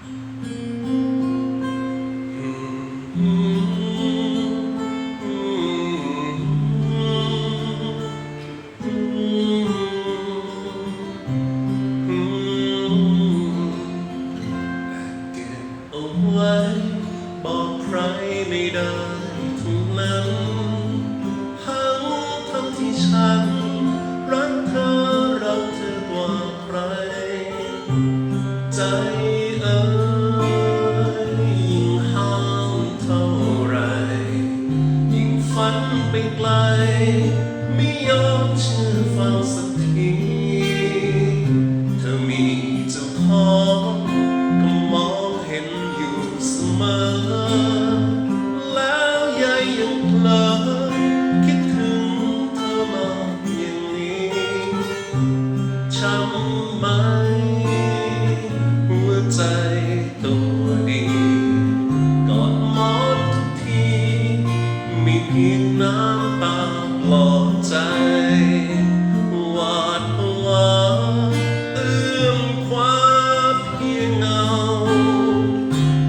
เก็บเอาไว้บอกใครไม่ได้ทั้งนั้น เอ่ยยิ่งห้ามเท่าไร ยิ่งฝันไปไกล ไม่ยอมเชื่อฟังสักทีาปลอกใจหวาดผวาเอื้อมคว้าเพียงเงา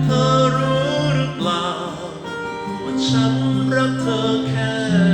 เธอรู้หรือเปล่า ว่าฉันรักเธอแค่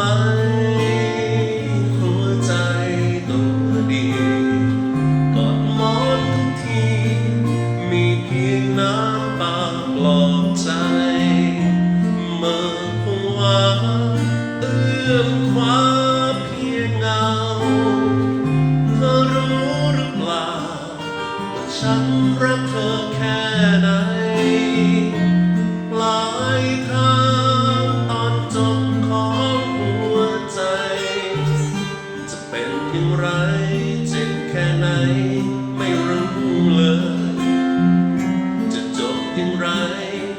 ไหม หัวใจตัวดีกอดมอนทุกที มีเพียงน้ำตาปลอบใจเมื่อผวาเอื้อมคว้าเพียงเงา เธอรู้หรือเปล่าว่าฉันรักเธอแค่ไหน night.